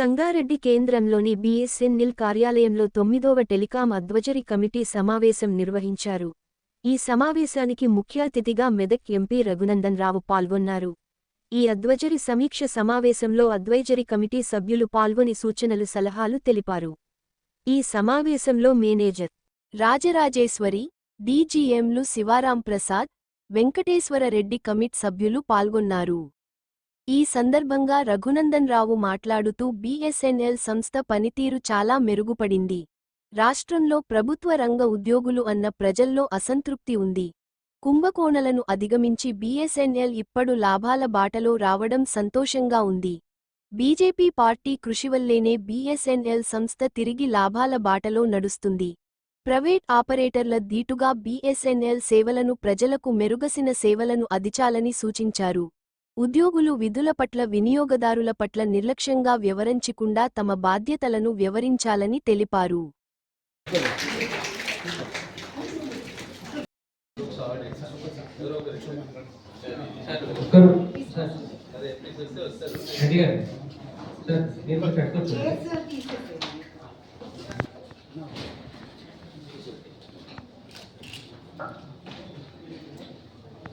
సంగారెడ్డి కేంద్రంలోని బీఎస్ఎన్ఎల్ కార్యాలయంలో తొమ్మిదవ టెలికాం అధ్వజరి కమిటీ సమావేశం నిర్వహించారు. ఈ సమావేశానికి ముఖ్య అతిథిగా మెదక్ ఎంపీ రఘునందన్ రావు పాల్గొన్నారు. ఈ అధ్వజరి సమీక్ష సమావేశంలో అద్వైజరి కమిటీ సభ్యులు పాల్గొని సూచనలు సలహాలు తెలిపారు. ఈ సమావేశంలో మేనేజర్ రాజరాజేశ్వరి డీజీఎంలు శివారాం ప్రసాద్ వెంకటేశ్వర రెడ్డి కమిట్ సభ్యులు పాల్గొన్నారు. ఈ సందర్భంగా రఘునందన్ రావు మాట్లాడుతూ బీఎస్ఎన్ఎల్ సంస్థ పనితీరు చాలా మెరుగుపడింది. రాష్ట్రంలో ప్రభుత్వ రంగ ఉద్యోగులు అన్న ప్రజల్లో అసంతృప్తి ఉంది. కుంభకోణలను అధిగమించి బీఎస్ఎన్ఎల్ ఇప్పుడు లాభాల బాటలో రావడం సంతోషంగా ఉంది. బీజేపీ పార్టీ కృషివల్లేనే బీఎస్ఎన్ఎల్ సంస్థ తిరిగి లాభాల బాటలో నడుస్తుంది. ప్రైవేట్ ఆపరేటర్ల దీటుగా బీఎస్ఎన్ఎల్ సేవలను ప్రజలకు మెరుగసిన సేవలను అదిచాలని సూచించారు. ఉద్యోగులు విధుల పట్ల వినియోగదారుల పట్ల నిర్లక్ష్యంగా వ్యవహరించకుండా తమ బాధ్యతలను వ్యవహరించాలని తెలిపారు.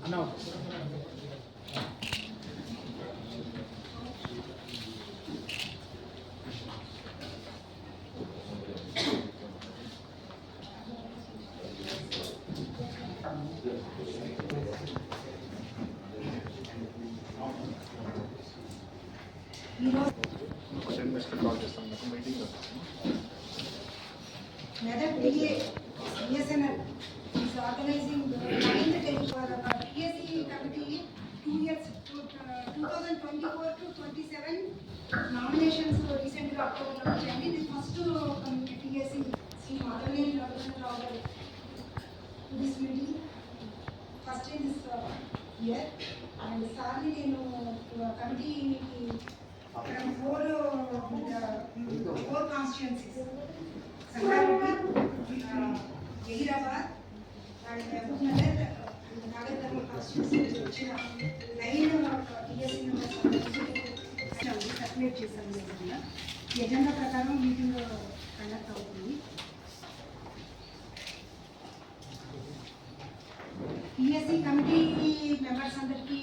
అన్న problem garu. This meeting, first in this uh, year, and సార్ని నేను కమిటీకి from four, uh, four constituencies. Sangareddy Zahirabad and Mahabubnagar Nagarkurnool constituency వచ్చిన నైన్ టీఎస్సీ సర్క్యులేట్ చేశాను విధంగా ఈ ఎజెండా ప్రకారం మీటింగ్ కండక్ట్ అవుతుంది టీఎస్సీ కమిటీ మెంబర్స్ అందరికీ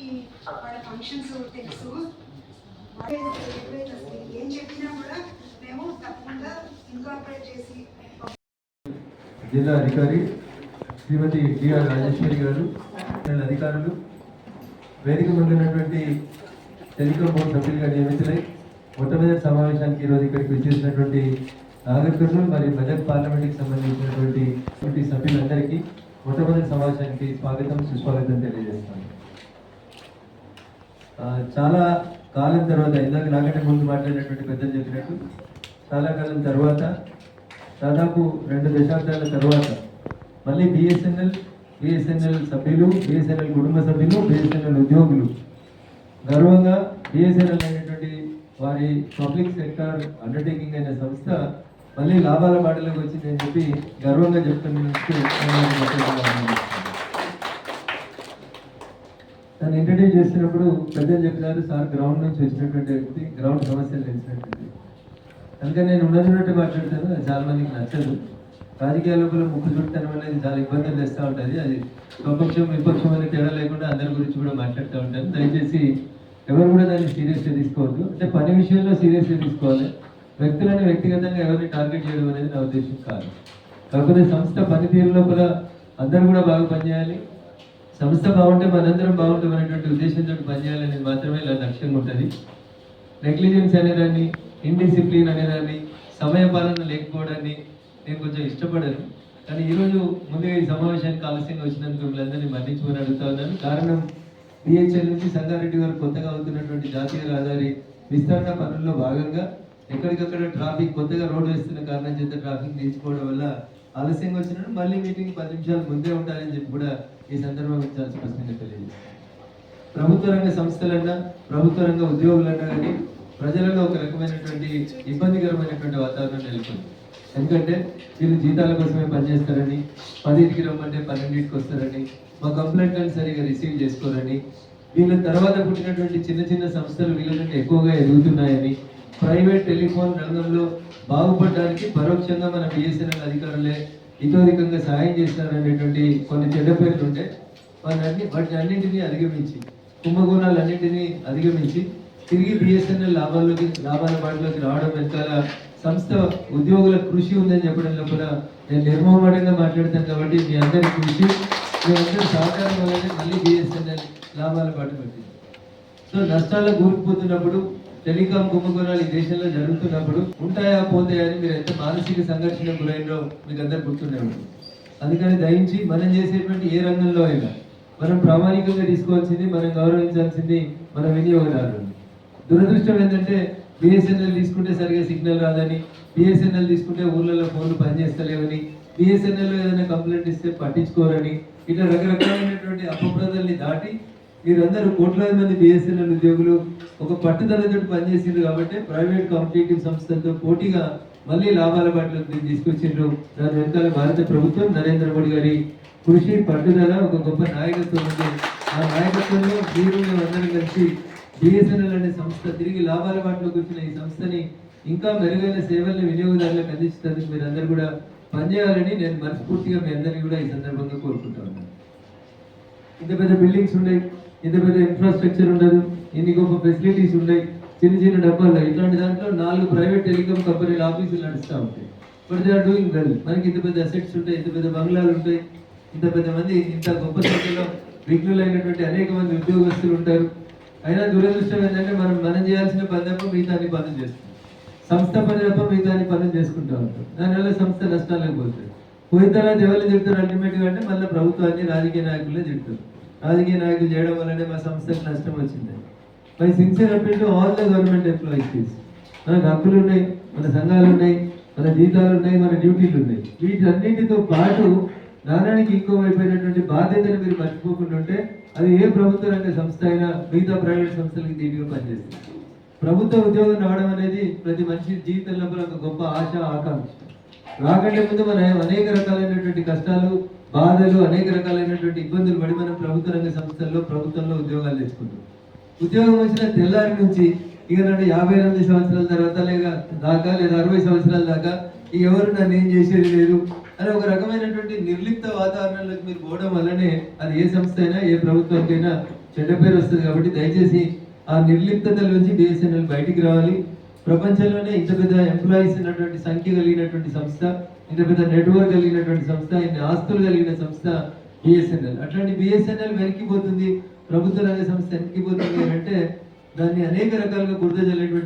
వాళ్ళ ఫంక్షన్స్ తెలుసు ఏం చెప్పినా కూడా మేము తప్పకుండా ఇన్కార్పొరేట్ చేసి జిల్లా అధికారి శ్రీమతి డిఆర్ రాజేశ్వరి గారు అధికారులు వేదిక ముందున్నటువంటి టెలికాం బోర్డు సభ్యులుగా నియమితులై మొట్టమొదటి సమావేశానికి ఈరోజు ఇక్కడికి వచ్చేసినటువంటి నాగరికులు మరియు బజెట్ పార్లమెంట్కి సంబంధించినటువంటి సభ్యులందరికీ మొట్టమొదటి సమావేశానికి స్వాగతం సుస్వాగతం తెలియజేస్తాను చాలా కాలం తర్వాత ఇందాక నాకంటే ముందు మాట్లాడినటువంటి పెద్దలు చెప్పినట్టు చాలా కాలం తర్వాత దాదాపు రెండు దశాబ్దాల తర్వాత మళ్ళీ బిఎస్ఎన్ఎల్ బిఎస్ఎన్ఎల్ సభ్యులు బిఎస్ఎన్ఎల్ కుటుంబ సభ్యులు బిఎస్ఎన్ఎల్ ఉద్యోగులు. గర్వంగా బిఎస్ఎన్ఎల్ అనేటువంటి వారి పబ్లిక్ సెక్టార్ అండర్టేకింగ్ అయిన సంస్థ మళ్ళీ లాభాల బాటలోకి వచ్చిందని చెప్పి గర్వంగా చెప్తున్నట్టు తను ఇంట్రడ్యూస్ చేసినప్పుడు పెద్దలు చెప్పినారు సార్ గ్రౌండ్ నుంచి వచ్చినటువంటి వ్యక్తి గ్రౌండ్ సమస్యలు తెలిసినటువంటి అందుకని నేను ఉన్నటువంటి మాట్లాడతాను అది చాలా మందికి నచ్చదు. రాజకీయ లోపల ముక్కు చుట్టడం అనేది చాలా ఇబ్బందులు తెస్తూ ఉంటుంది. అది స్వపక్షం విపక్షం అనే తేడా లేకుండా అందరి గురించి కూడా మాట్లాడుతూ ఉంటాను. దయచేసి ఎవరు కూడా దాన్ని సీరియస్గా తీసుకోవద్దు. అంటే పని విషయంలో సీరియస్గా తీసుకోవాలి. వ్యక్తులను వ్యక్తిగతంగా ఎవరిని టార్గెట్ చేయడం అనేది నా ఉద్దేశం కాదు. కాకపోతే సంస్థ పనితీరు లోపల అందరూ కూడా బాగా పనిచేయాలి. సంస్థ బాగుంటే మనందరం బాగుంటాం అనేటువంటి ఉద్దేశంతో పనిచేయాలని మాత్రమే ఇలా లక్ష్యంగా ఉంటుంది. నెగ్లిజెన్స్ అనేదాన్ని ఇండిసిప్లిన్ అనేదాన్ని సమయపాలన లేకపోవడాన్ని నేను కొంచెం ఇష్టపడను. కానీ ఈరోజు ముందుగా ఈ సమావేశానికి ఆలస్యంగా వచ్చినందుకు మిమ్మల్ని మన్నించమని అడుగుతా ఉన్నాను. కారణం డిహెచ్ఎల్ నుంచి సంగారెడ్డి గారు కొత్తగా అవుతున్నటువంటి జాతీయ రహదారి విస్తరణ పనుల్లో భాగంగా ఎక్కడికక్కడ ట్రాఫిక్ కొత్తగా రోడ్డు వేస్తున్న కారణం చేత ట్రాఫిక్ నిలిచిపోవడం వల్ల ఆలస్యంగా వచ్చినట్టు మళ్ళీ మీటింగ్ పది నిమిషాలు ముందే ఉంటారని చెప్పి కూడా ఈ సందర్భంగా చాలా స్పష్టంగా తెలియజేస్తాను. ప్రభుత్వ రంగ సంస్థలన్నా ప్రభుత్వ రంగ ఉద్యోగులన్నా కానీ ప్రజలలో ఒక రకమైనటువంటి ఇబ్బందికరమైనటువంటి వాతావరణం నెలకొంది. ఎందుకంటే వీళ్ళు జీతాల కోసమే పనిచేస్తారని పదింటికి రమ్మంటే పన్నెండింటికి వస్తారని మా కంప్లైంట్లను సరిగా రిసీవ్ చేసుకోరని వీళ్ళ తర్వాత పుట్టినటువంటి చిన్న చిన్న సంస్థలు వీళ్ళకంటే ఎక్కువగా ఎదుగుతున్నాయని ప్రైవేట్ టెలిఫోన్ రంగంలో బాగుపడడానికి పరోక్షంగా మన బిఎస్ఎన్ఎల్ అధికారులే ఇతోధికంగా సహాయం చేశారనేటువంటి కొన్ని చెడ్డ పేర్లు ఉంటే వాటిని వాటిని అన్నింటినీ అధిగమించి కుంభకోణాలన్నింటినీ అధిగమించి తిరిగి బిఎస్ఎన్ఎల్ లాభాల్లోకి లాభాల బాటలోకి రావడం వెనకాల సంస్థ ఉద్యోగుల కృషి ఉందని చెప్పడంలో కూడా నేను నిర్మోహమాటంగా మాట్లాడతాను కాబట్టి మీ అందరి కృషి మీ అందరి సహకారం వల్లనే మళ్ళీ బిఎస్ఎన్ఎల్ లాభాల బాట పెట్టింది. సో నష్టాల్లో కూరుకుపోతున్నప్పుడు టెలికాం కుంభకోణాలు ఈ దేశంలో జరుగుతున్నప్పుడు ఉంటాయా పోతాయా అని మీరు ఎంత మానసిక సంఘర్షణ గురైందో మీకు అందరు గుర్తుండే అందుకని దయించి మనం చేసేటువంటి ఏ రంగంలో అయినా మనం ప్రామాణికంగా తీసుకోవాల్సింది మనం గౌరవించాల్సింది మన వినియోగదారులు. దురదృష్టం ఏంటంటే బిఎస్ఎన్ఎల్ తీసుకుంటే సరిగా సిగ్నల్ రాదని బిఎస్ఎన్ఎల్ తీసుకుంటే ఊర్లలో ఫోన్లు పనిచేస్తలేవని బిఎస్ఎన్ఎల్ ఏదైనా కంప్లైంట్ ఇస్తే పట్టించుకోరని ఇట్లా రకరకాలైనటువంటి మీరందరూ కోట్లాది మంది బిఎస్ఎన్ఎల్ ఉద్యోగులు ఒక పట్టుదలతో పనిచేసిండ్రు కాబట్టి ప్రైవేట్ కాంపిటేటివ్ సంస్థలతో పోటీగా మళ్ళీ లాభాల బాటలోకి తీసుకొచ్చిండ్రు. దాని వెనకాల భారత ప్రభుత్వం నరేంద్ర మోడీ గారి కృషి పట్టుదల ఒక గొప్ప నాయకత్వం ఉంది. ఆ నాయకత్వంలో మీరు అందరం కలిసి బిఎస్ఎన్ఎల్ అనే సంస్థ తిరిగి లాభాల బాటలోకి వచ్చిన ఈ సంస్థని ఇంకా మెరుగైన సేవల్ని వినియోగదారులకు అందించడానికి మీరందరూ కూడా పనిచేయాలని నేను మనస్ఫూర్తిగా మీ అందరినీ కూడా ఈ సందర్భంగా కోరుకుంటా ఉన్నాను ఇంత పెద్ద బిల్డింగ్స్ ఉన్నాయి ఇంత పెద్ద ఇన్ఫ్రాస్ట్రక్చర్ ఉండదు ఇన్ని గొప్ప ఫెసిలిటీస్ ఉన్నాయి చిన్న చిన్న డబ్బాలు ఇట్లాంటి దాంట్లో నాలుగు ప్రైవేట్ టెలికాం కంపెనీల ఆఫీసులు నడుస్తూ ఉంటాయి. But they are doing well మనకి ఇంత పెద్ద అసెట్స్ ఉంటాయి ఇంత పెద్ద బంగ్లాలు ఉంటాయి ఇంత పెద్ద మంది ఇంత గొప్ప సంఖ్యలో విఘ్నులైనటువంటి అనేక మంది ఉద్యోగస్తులు ఉంటారు. అయినా దురదృష్టం ఏంటంటే మనం మనం చేయాల్సిన పని తప్ప మిగతాన్ని పనులు చేస్తాం సంస్థ పని తప్ప మిగతాన్ని పనులు చేసుకుంటూ ఉంటాం. దానివల్ల సంస్థ నష్టాలకు పోతుంది. పోయిన తర్వాత ఎవరు తిడతారు అల్టిమేట్గా అంటే మళ్ళీ ప్రభుత్వాన్ని రాజకీయ నాయకులే తిడతారు. రాజకీయ నాయకులు చేయడం వల్లనే మా సంస్థకు నష్టం వచ్చింది. My sincere appeal to all the government employees మనకు హక్కులు ఉన్నాయి మన సంఘాలు ఉన్నాయి మన జీతాలు ఉన్నాయి మన డ్యూటీలు ఉన్నాయి. వీటన్నిటితో పాటు నాణానికి ఇంకో అయిపోయినటువంటి బాధ్యతను మీరు మర్చిపోకుండా ఉంటే అది ఏ ప్రభుత్వ రంగ సంస్థ అయినా మిగతా ప్రైవేట్ సంస్థలకి దీనిగా పనిచేస్తుంది. ప్రభుత్వ ఉద్యోగం రావడం అనేది ప్రతి మనిషి జీవితంలో ఒక గొప్ప ఆశ ఆకాంక్ష. రాకంటే ముందు మన అనేక రకాలైనటువంటి కష్టాలు బాధలు అనేక రకాలైనటువంటి ఇబ్బందులు పడి మనం ప్రభుత్వ రంగ సంస్థల్లో ప్రభుత్వంలో ఉద్యోగాలు తెచ్చుకుంటాం. ఉద్యోగం వచ్చిన తెల్లారి నుంచి ఇక నన్ను యాభై ఎనిమిది సంవత్సరాల తర్వాత లేక దాకా లేదా అరవై సంవత్సరాల దాకా ఇక ఎవరు నన్ను ఏం చేసేది లేదు. అని ఒక రకమైనటువంటి నిర్లిప్త వాతావరణంలోకి మీరు పోవడం వల్లనే అది ఏ సంస్థ అయినా ఏ ప్రభుత్వానికైనా చెడ్డ పేరు వస్తుంది కాబట్టి దయచేసి ఆ నిర్లిప్తతలోంచి బిఎస్ఎన్ఎల్ బయటికి రావాలి. ప్రపంచంలోనే ఇంత పెద్ద ఎంప్లాయీస్ ఉన్నటువంటి సంఖ్య కలిగినటువంటి సంస్థ. ఇంత పెద్ద నెట్వర్క్ కలిగినటువంటి సంస్థ ఇన్ని ఆస్తులు కలిగిన సంస్థ బిఎస్ఎన్ఎల్ అట్లాంటి బిఎస్ఎన్ఎల్ వెనక్కిపోతుంది ప్రభుత్వ రంగ సంస్థ వెనక్కిపోతుంది అంటే దాన్ని అనేక రకాలుగా బురద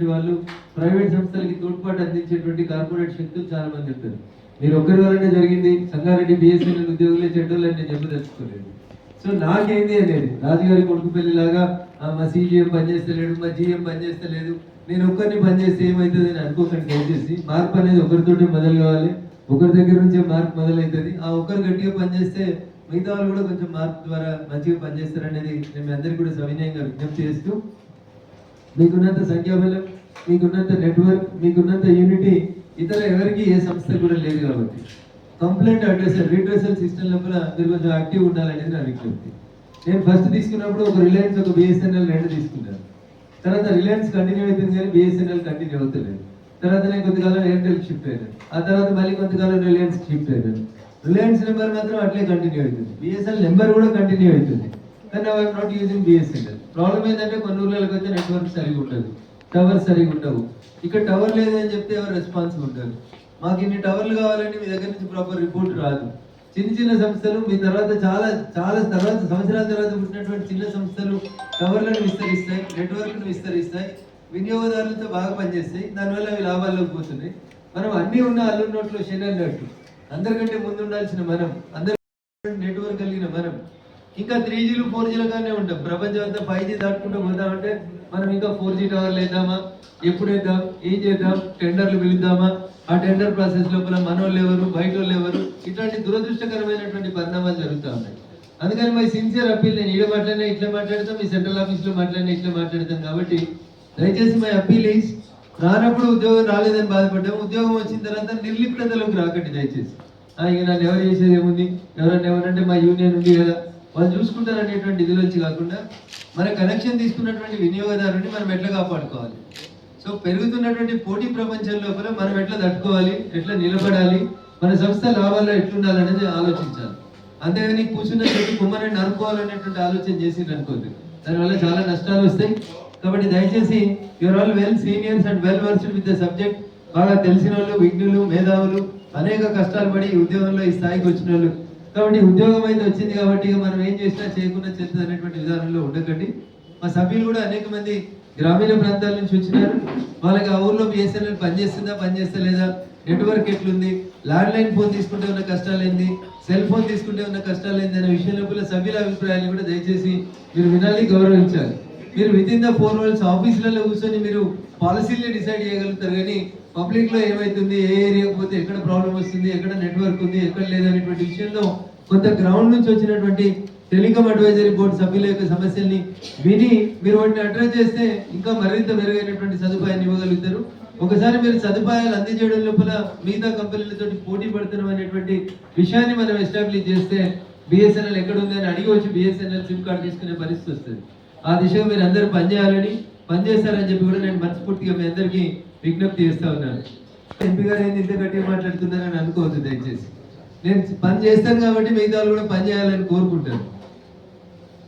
వాళ్ళు ప్రైవేట్ సంస్థలకి తోడ్పాటు అందించేటువంటి కార్పొరేట్ శక్తులు చాలా మంది ఉంటారు. మీరు ఒక్కరి వల్లనే జరిగింది సంగారెడ్డి బిఎస్ఎన్ఎల్ ఉద్యోగులే చెడ్డోళ్ళని నేను చెప్పదలుచుకోలేదు. సో నాకేంది అనేది రాజుగారి కొడుకు పెళ్ళిలాగా "ఆ, మా సీజీఎం పనిచేస్తలేడు మా జీఎం పనిచేస్తలేదు నేను ఒక్కరిని పనిచేస్తే ఏమవుతుంది అని అనుకోకండి దయచేసి మార్పు అనేది ఒకరితోటి మొదలు కావాలి. ఒకరి దగ్గర నుంచే మార్పు మొదలవుతుంది ఆ ఒకరు గట్టిగా పనిచేస్తే మిగతా వాళ్ళు కూడా కొంచెం మార్పు ద్వారా మంచిగా పనిచేస్తారనేది నేను మీ అందరికీ కూడా సవినయంగా విజ్ఞప్తి చేస్తూ మీకున్నంత సంఖ్యాబలం మీకున్నంత నెట్వర్క్ మీకున్నంత యూనిటీ ఇతర ఎవరికి ఏ సంస్థ కూడా లేదు కాబట్టి. కంప్లైంట్ అడ్రసల్ రీడ్రెసల్ సిస్టమ్ లోపల మీరు కొంచెం యాక్టివ్ ఉండాలనేది నా విజ్ఞప్తి. నేను ఫస్ట్ తీసుకున్నప్పుడు ఒక రిలయన్స్ ఒక బిఎస్ఎన్ఎల్ రెండు తీసుకున్నాను. తర్వాత రిలయన్స్ కంటిన్యూ అవుతుంది కానీ బిఎస్ఎన్ఎల్ కంటిన్యూ అవుతలేదు. తర్వాత నేను కొంతకాలం ఎయిర్టెల్ షిఫ్ట్ అయ్యాను ఆ తర్వాత మళ్ళీ కొంతకాలం రిలయన్స్ షిఫ్ట్ అయ్యాను రిలయన్స్ నెంబర్ మాత్రం అట్లే కంటిన్యూ అవుతుంది. బిఎస్ఎల్ నెంబర్ కూడా కంటిన్యూ అవుతుంది. కానీ I'm not using BSNL problem ఏంటంటే కొన్ని ఊర్లలోకి వచ్చే నెట్వర్క్ సరిగా ఉండదు. టవర్ సరిగా ఉండవు. ఇక్కడ టవర్ లేదని చెప్తే ఎవరు రెస్పాన్సిబుల్ ఉంటారు మాకు ఇన్ని టవర్లు కావాలంటే మీ దగ్గర నుంచి ప్రాపర్ రిపోర్ట్ రాదు. చిన్న చిన్న సంస్థలు మీ తర్వాత చాలా చాలా తర్వాత సంవత్సరాల తర్వాత పుట్టినటువంటి చిన్న సంస్థలు టవర్లను విస్తరిస్తాయి నెట్వర్క్ను విస్తరిస్తాయి. వినియోగదారులతో బాగా పనిచేస్తాయి. దానివల్ల అవి లాభాల్లోకి పోతున్నాయి. మనం అన్నీ ఉన్న అల్లు నోట్లో శని అన్నట్టు. అందరికంటే ముందు ఉండాల్సిన మనం అందరి నెట్వర్క్ కలిగిన మనం. ఇంకా త్రీ జీలు ఫోర్ జీలుగానే ఉంటాం. ప్రపంచం అంతా ఫైవ్ జీ దాటుకుంటూ పోతామంటే మనం ఇంకా ఫోర్ జీ టవర్లు వేద్దామా? ఎప్పుడు వేద్దాం? ఏం చేద్దాం? టెండర్లు పిలుద్దామా? ఆ టెండర్ ప్రాసెస్ లోపల మనోళ్ళు ఎవరు? బయట వాళ్ళు ఎవరు? ఇట్లాంటి దురదృష్టకరమైనటువంటి పరిణామాలు జరుగుతూ ఉన్నాయి. అందుకని మై సిన్సియర్ అప్పీల్ నేను ఈడ మాట్లాడినా ఇట్లా మాట్లాడతాం మీ సెంట్రల్ ఆఫీస్లో మాట్లాడినా ఇట్లా మాట్లాడతాం కాబట్టి దయచేసి మై అప్పీల్ ఈస్ రానప్పుడు ఉద్యోగం రాలేదని బాధపడ్డాం. ఉద్యోగం వచ్చిన తర్వాత నిర్లిప్తలోకి రాకండి దయచేసి. ఆ, ఇక నన్ను ఎవరు చేసేది ఏముంది? ఎవరన్నా ఎవరంటే మా యూనియన్ ఉంది కదా. వాళ్ళు చూసుకుంటారు అనేటువంటి ఇదిలోంచి కాకుండా మన కనెక్షన్ తీసుకున్నటువంటి వినియోగదారుని మనం ఎట్లా కాపాడుకోవాలి? సో పెరుగుతున్నటువంటి పోటీ ప్రపంచం లోపల మనం ఎట్లా తట్టుకోవాలి? ఎట్లా నిలబడాలి? మన సంస్థ లాభాల్లో ఎట్లుండాలనేది ఆలోచించాలి. అంతేగాని కూర్చున్న చెట్టు కుమ్మరిని అనుకోవాలనేటువంటి ఆలోచన చేసి అనుకోద్దు దానివల్ల చాలా నష్టాలు వస్తాయి. కాబట్టి దయచేసి your all well seniors and well versed with the subject. బాగా తెలిసిన వాళ్ళు విఘ్నులు మేధావులు అనేక కష్టాలు పడి ఉద్యోగంలో ఈ స్థాయికి వచ్చిన వాళ్ళు కాబట్టి ఉద్యోగం అయితే వచ్చింది కాబట్టి మనం ఏం చేసినా చేయకుండా చేస్తుంది అనేటువంటి విధానంలో ఉండకండి. మా సభ్యులు కూడా అనేక మంది గ్రామీణ ప్రాంతాల నుంచి వచ్చినారు. వాళ్ళకి ఆ ఊర్లో బిఎస్ఎన్ఎల్ పనిచేస్తుందా పనిచేస్తలేదా నెట్వర్క్ ఎట్లుంది? ల్యాండ్ లైన్ ఫోన్ తీసుకుంటే ఉన్న కష్టాలు ఏంది సెల్ ఫోన్ తీసుకుంటే ఉన్న కష్టాలు ఏంది అనే విషయం లోపల సభ్యుల అభిప్రాయాలు కూడా దయచేసి మీరు వినాలి గౌరవించాలి. మీరు within the four walls ఆఫీసులలో కూర్చొని మీరు పాలసీలు డిసైడ్ చేయగలుగుతారు కానీ పబ్లిక్లో ఏమవుతుంది ఏమైతుంది ఏ ఏరియాకి పోతే ఎక్కడ ప్రాబ్లం వస్తుంది ఎక్కడ నెట్వర్క్ ఉంది ఎక్కడ లేదనేటువంటి విషయంలో కొంత గ్రౌండ్ నుంచి వచ్చినటువంటి టెలికాం అడ్వైజరీ బోర్డు సభ్యుల యొక్క సమస్యల్ని విని మీరు వాటిని అడ్రస్ చేస్తే ఇంకా మరింత మెరుగైనటువంటి సదుపాయాన్ని ఇవ్వగలుగుతారు. ఒకసారి మీరు సదుపాయాలు అందజేయడం లోపల మిగతా కంపెనీలతో పోటీ పడుతున్నాం అనేటువంటి విషయాన్ని మనం ఎస్టాబ్లిష్ చేస్తే బిఎస్ఎన్ఎల్ ఎక్కడ ఉంది అని అడిగి వచ్చి బిఎస్ఎన్ఎల్ సిమ్ కార్డు తీసుకునే పరిస్థితి వస్తుంది. ఆ దిశగా మీరు అందరూ పనిచేయాలని పనిచేస్తారని చెప్పి కూడా నేను మనస్ఫూర్తిగా మీ అందరికీ విజ్ఞప్తి చేస్తా ఉన్నాను. ఎంపీ గారు ఏంది ఇంత గట్టిగా మాట్లాడుతున్నారని అనుకోవద్దు దయచేసి. నేను పని చేస్తాను కాబట్టి మిగతా వాళ్ళు కూడా పని చేయాలని కోరుకుంటాను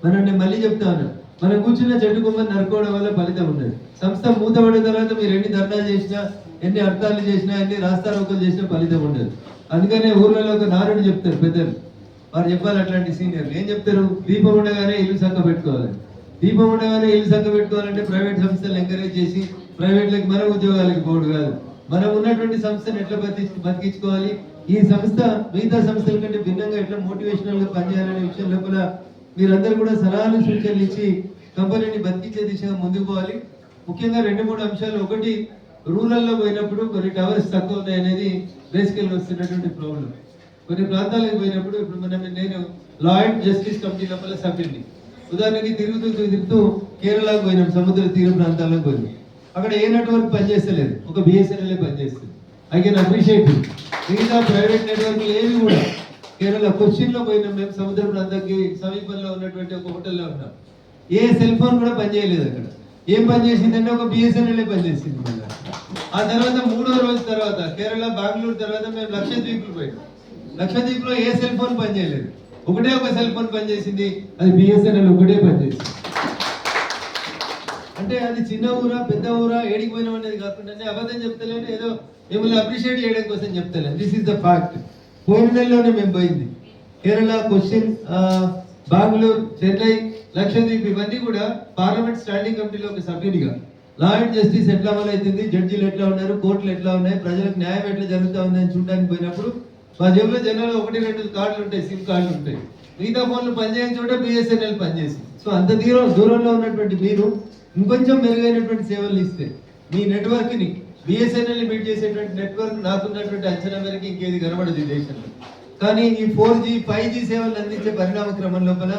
మనం నేను మళ్ళీ చెప్తా ఉన్నాను మనం కూర్చున్న చెట్టు కొమ్మని నరుకోవడం వల్ల ఫలితం ఉండదు. సంస్థ మూతపడిన తర్వాత మీరు ఎన్ని ధర్నా చేసినా ఎన్ని అర్థాలు చేసినా ఎన్ని రాస్తారోకలు చేసినా ఫలితం ఉండదు. అందుకనే ఊర్లలో ఒక నారుడు చెప్తారు పెద్దలు. వారు చెప్పాలి అట్లాంటి సీనియర్లు. ఏం చెప్తారు? దీపం ఉండగానే ఇల్లు చక్క పెట్టుకోవాలి దీపం ఉండగానే ఇల్లు చక్క పెట్టుకోవాలంటే ప్రైవేట్ సంస్థలు ఎంకరేజ్ చేసి ప్రైవేట్లకి మన ఉద్యోగాలకి పోడు కాదు. మనం ఉన్నటువంటి సంస్థను ఎట్లా బతి బతికించుకోవాలి? ఈ సంస్థ మిగతా సంస్థల కంటే భిన్నంగా ఎట్లా మోటివేషనల్గా పనిచేయాలనే విషయం లోపల మీరందరూ కూడా సలహాలు సూచనలు ఇచ్చి కంపెనీని బతికించే దిశగా ముందుకు పోవాలి. ముఖ్యంగా రెండు మూడు అంశాలు. ఒకటి రూరల్లో పోయినప్పుడు కొన్ని టవర్స్ తక్కువ ఉన్నాయి అనేది బేసికల్గా వస్తున్నటువంటి ప్రాబ్లం కొన్ని ప్రాంతాలకు పోయినప్పుడు ఇప్పుడు మనం నేను లా అండ్ జస్టిస్ కమిటీ లోపల సభ్యుడిని. ఉదాహరణకి తిరుగుతూ తిరుగుతూ కేరళకు పోయినాం సముద్ర తీర ప్రాంతాలకు పోయినాం. అక్కడ ఏ నెట్వర్క్ పనిచేస్తలేదు. ఒక బిఎస్ఎన్ఎల్ పనిచేస్తుంది ఐ కెన్ అప్రిషియేట్ మిగతా ప్రైవేట్ నెట్వర్క్ ఏవి కూడా. కేరళ కొచ్చిన్లో పోయినాం మేము సముద్ర ప్రాంతానికి సమీపంలో ఉన్నటువంటి ఒక హోటల్లో ఉన్నాం. ఏ సెల్ ఫోన్ కూడా పనిచేయలేదు అక్కడ. ఏం పని చేసిందంటే ఒక బిఎస్ఎన్ఎల్ పనిచేసింది మళ్ళీ. ఆ తర్వాత మూడో రోజు తర్వాత కేరళ బెంగళూరు తర్వాత మేము లక్షద్వీప్లు పోయినాం. లక్షద్వీప్లో ఏ సెల్ ఫోన్ పనిచేయలేదు. ఒకటే ఒక సెల్ ఫోన్ పనిచేసింది అది బిఎస్ఎన్ఎల్ ఒకటే పనిచేసింది. అంటే అది చిన్న ఊరా పెద్ద ఊరా ఏడికి పోయినా అనేది కాకుండా నేను అబద్ధం చెప్తలేను ఏదో మిమ్మల్ని అప్రిషియేట్ చేయడం కోసం చెప్తలేను. దిస్ ఇస్ ద ఫ్యాక్ట్ పోయిన నెలలోనే మేము పోయింది. కేరళ క్వశ్చన్ బెంగళూరు చెన్నై లక్షద్వీప్ ఇవన్నీ కూడా పార్లమెంట్ స్టాండింగ్ కమిటీలో ఒక సభ్యునిగా. లా అండ్ జస్టిస్ ఎట్లా అమలు అవుతుంది జడ్జీలు ఎట్లా ఉన్నారు? కోర్టులు ఎట్లా ఉన్నాయి? ప్రజలకు న్యాయం ఎట్లా జరుగుతూ ఉంది అని చూడడానికి పోయినప్పుడు మా జేబులో జనాలు ఒకటి రెండు కార్డులు ఉంటాయి సిమ్ కార్డులు ఉంటాయి. మిగతా ఫోన్లు పనిచేయని చోట బిఎస్ఎన్ఎల్ పనిచేసి సో అంత దూరం దూరంలో ఉన్నటువంటి మీరు ఇంకొంచెం మెరుగైనటువంటి సేవలు ఇస్తే మీ నెట్వర్క్ని బిఎస్ఎన్ఎల్ మీట్ చేసేటువంటి నెట్వర్క్ నాకున్నటువంటి అంచనా మేరకు ఇంకేది కనబడదు ఈ దేశంలో. కానీ ఈ ఫోర్ జీ ఫైవ్ జీ సేవలు అందించే పరిణామ క్రమం లోపల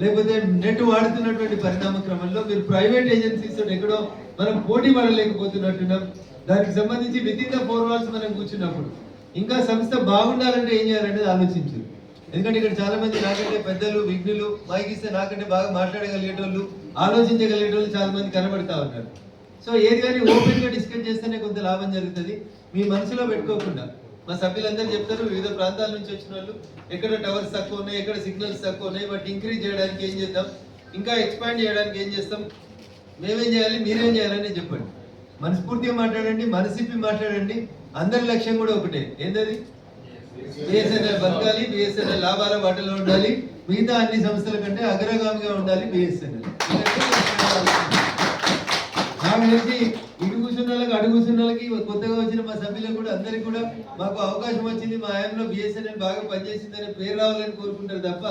లేకపోతే నెట్ వాడుతున్నటువంటి పరిణామ క్రమంలో మీరు ప్రైవేట్ ఏజెన్సీస్ ఎక్కడో మనం పోటీ పడలేకపోతున్నట్టున్నాం. దానికి సంబంధించి within the four walls మనం కూర్చున్నప్పుడు ఇంకా సంస్థ బాగుండాలంటే ఏం చేయాలనేది ఆలోచించారు ఎందుకంటే ఇక్కడ చాలా మంది నాకంటే పెద్దలు విఘ్నులు మైకిస్తే నాకంటే బాగా మాట్లాడగలిగేటోళ్ళు ఆలోచించగలిగేటోళ్ళు చాలా మంది కనబడతా ఉన్నారు సో ఏది కానీ ఓపెన్గా డిస్కస్ చేస్తేనే కొంత లాభం జరుగుతుంది. మీ మనసులో పెట్టుకోకుండా. మా సభ్యులందరూ చెప్తారు వివిధ ప్రాంతాల నుంచి వచ్చిన వాళ్ళు ఎక్కడ టవర్స్ తక్కువ ఉన్నాయి ఎక్కడ సిగ్నల్స్ తక్కువ ఉన్నాయి బట్ ఇంక్రీజ్ చేయడానికి ఏం చేద్దాం? ఇంకా ఎక్స్పాండ్ చేయడానికి ఏం చేస్తాం? మేమేం చేయాలి? మీరేం చేయాలని చెప్పండి. మనస్ఫూర్తిగా మాట్లాడండి మనసిప్పి మాట్లాడండి. అందరి లక్ష్యం కూడా ఒకటే. ఏంటది బిఎస్ఎన్ఎల్ బతకాలి బిఎస్ఎన్ఎల్ లాభాల బాటలో ఉండాలి మిగతా అన్ని సంస్థల కంటే అగ్రగామిగా ఉండాలి బిఎస్ఎన్ఎల్ నాకు తెలిసి ఇటు కూర్చున్న వాళ్ళకి అడుగు కూర్చున్న వాళ్ళకి కొత్తగా వచ్చిన మా సభ్యులకు కూడా అందరికి కూడా మాకు అవకాశం వచ్చింది. మా ఆయనలో బిఎస్ఎన్ఎల్ బాగా పనిచేసిందని పేరు రావాలని కోరుకుంటారు తప్ప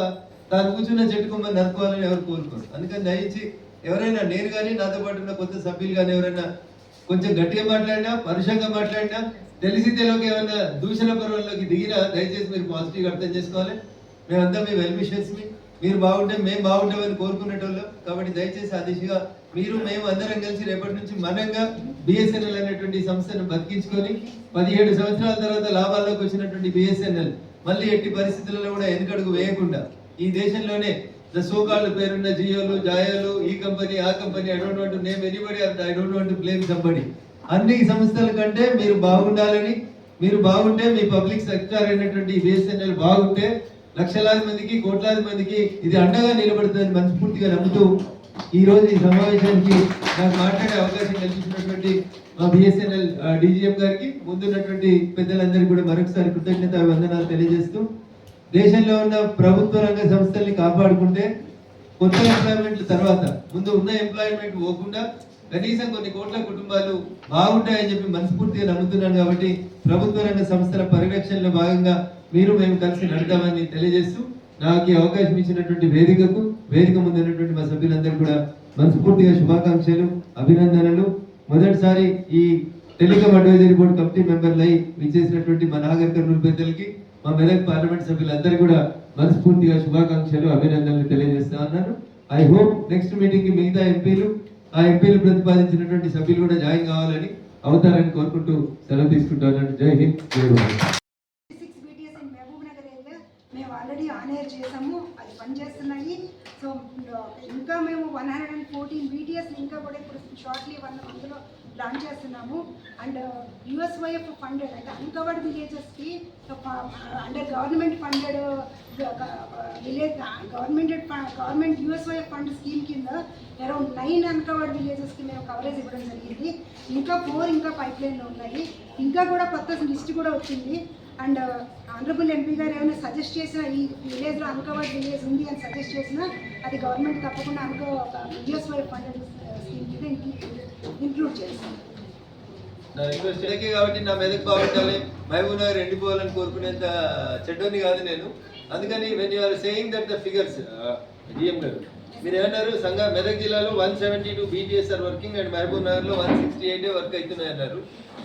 తాను కూర్చున్న చెట్టు కొమ్మని నరుకోవాలని ఎవరు కోరుకోరు. అందుకని దయచి ఎవరైనా నేను కానీ నాతో పాటు ఉన్న కొత్త సభ్యులు కానీ ఎవరైనా కొంచెం గట్టిగా మాట్లాడినా పరుషంగా మాట్లాడినా తెలిసి తెలియక ఏమైనా దూషణ పర్వంలోకి దిగినా దయచేసి మీరు పాజిటివ్గా అర్థం చేసుకోవాలి. మేమంతా మీ వెల్ మీరు బాగుంటే మేము బాగుంటామని కోరుకునేటోళ్ళం. కాబట్టి దయచేసి ఆ దిశగా మీరు మేము అందరం కలిసి రేపటి నుంచి మనంగా బిఎస్ఎన్ఎల్ అనేటువంటి సంస్థను బతికించుకొని పదిహేడు సంవత్సరాల తర్వాత లాభాల్లోకి వచ్చినటువంటి బిఎస్ఎన్ఎల్ మళ్ళీ ఎట్టి పరిస్థితులలో కూడా వెనుకడుగు వేయకుండా ఈ దేశంలోనే ద సోకాళ్ళు పేరున్న జియోలు జాయోలు ఈ కంపెనీ ఆ company I don't want name anybody I don't want blame somebody అన్ని సంస్థల కంటే మీరు బాగుండాలని మీరు బాగుంటే మీ పబ్లిక్ సెక్టార్ అయినటువంటి బిఎస్ఎన్ఎల్ బాగుంటే లక్షలాది మందికి కోట్లాది మందికి ఇది అండగా నిలబడుతుందని మనస్ఫూర్తిగా నమ్ముతూ ఈ రోజు ఈ సమావేశానికి నాకు మాట్లాడే అవకాశం కల్పించినటువంటి మా బిఎస్ఎన్ఎల్ డీజీఎం గారికి ముందున్నటువంటి పెద్దలందరికీ కూడా మరొకసారి కృతజ్ఞత వందనాలు తెలియజేస్తూ దేశంలో ఉన్న ప్రభుత్వ రంగ సంస్థల్ని కాపాడుకుంటే కొత్త ఎంప్లాయ్మెంట్ తర్వాత ముందు ఉన్న ఎంప్లాయ్మెంట్ పోకుండా కనీసం కొన్ని కోట్ల కుటుంబాలు బాగుంటాయని చెప్పి మనస్ఫూర్తిగా నమ్ముతున్నాను కాబట్టి ప్రభుత్వ రంగ సంస్థల పరిరక్షణలో భాగంగా మీరు మేము కలిసి నడతామని తెలియజేస్తూ నాకు ఈ అవకాశం ఇచ్చినటువంటి వేదికకు వేదిక ముందు ఉన్నటువంటి మా సభ్యులందరూ కూడా మనస్ఫూర్తిగా శుభాకాంక్షలు అభినందనలు. మొదటిసారి ఈ టెలికాం అడ్వైజరీ బోర్డు కమిటీ మెంబర్లై విచ్చేసినటువంటి మా నాగర్ కర్నూలు పెద్దలకి మా మెదక్ పార్లమెంట్ సభ్యులందరూ కూడా మనస్ఫూర్తిగా శుభాకాంక్షలు అభినందనలు తెలియజేస్తా ఉన్నాను. ఐ హోప్ నెక్స్ట్ మీటింగ్కి మిగతా ఎంపీలు ఆ ఎంపీలు ప్రతిపాదించినటువంటి సభ్యులు కూడా జాయిన్ కావాలని అవుతారని కోరుకుంటూ సెలవు తీసుకుంటాను జై హింద్ జై భారత్. మేము ఆల్రెడీ ఆన్ ఎయిర్ చేసాము అది పనిచేస్తున్నాయి. సో ఇంకా మేము one hundred and fourteen BTS ఇంకా కూడా ఇప్పుడు షార్ట్లీ వన్ అందులో లాంచ్ చేస్తున్నాము. అండ్ uh, యుఎస్వైఎఫ్ ఫండెడ్ అంటే అన్కవర్డ్ విలేజెస్కి uh, uh, అంటే government funded village government government USYF fund scheme కింద అరౌండ్ నైన్ అన్కవర్డ్ విలేజెస్కి మేము కవరేజ్ ఇవ్వడం జరిగింది. ఇంకా ఫోర్ ఇంకా పైప్ లైన్లో ఉన్నాయి. ఇంకా కూడా కొత్త లిస్ట్ కూడా వచ్చింది. అండ్ ఆనరబుల్ ఎంపీ గారు ఏమైనా సజెస్ట్ చేసిన ఈ విలేజ్లో అన్కవర్డ్ విలేజ్ ఉంది అని సజెస్ట్ చేసినా అది గవర్నమెంట్ తప్పకుండా అనుకో యుఎస్వైఎఫ్ ఫండ్ స్కీమ్ ఇంక్లూడ్ చేస్తుంది నా రిక్వెస్ట్ ఇదకే కాబట్టి నా మెదక్ బాగుండాలి మహబూబ్ నగర్ ఎండిపోవాలని కోరుకునేంత చెడ్డోని కాదు నేను. అందుకని when you are saying that the figures DM గారు మీరు ఏమన్నారు సంఘ మెదక్ జిల్లాలో one seventy two BTS are working and Mahabub నగర్లో వన్ సిక్స్టీ ఎయిట్ వర్క్ అవుతున్నాయి అన్నారు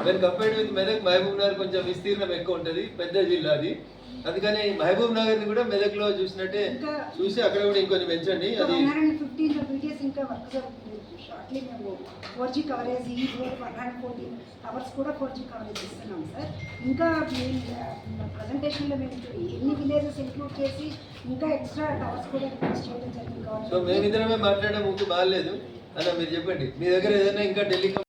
when compared with Medak Mahabubnagar కొంచెం విస్తీర్ణం ఎక్కువ ఉంటుంది. పెద్ద జిల్లా అది. అందుకని మహబూబ్ నగర్ని కూడా మెదక్లో చూసినట్టే చూసి అక్కడ కూడా ఇంకొంచెం పెంచండి. అది ఫిఫ్టీన్ బీటీఎస్ ఇంకా వర్క్ జరుగుతుంది. షార్ట్లీ మేము ఫోర్ జీ కవరేజ్ ఈ వన్ హండ్రెడ్ ఫోర్టీన్ అవర్స్ కూడా ఫోర్ జీ కవరేజ్ ఇస్తున్నాం సార్. ఇంకా ప్రజెంటేషన్లో మేము ఎన్ని విలేజెస్ ఇంక్లూడ్ చేసి ఇంకా ఎక్స్ట్రా టవర్స్ కూడా రిక్వెస్ట్ చేయడం జరిగింది. సో గవర్నమెంట్ మేమిద్దరమే మాట్లాడడం బాగాలేదు. అలా మీరు చెప్పండి. మీ దగ్గర ఏదైనా ఇంకా టెలికాం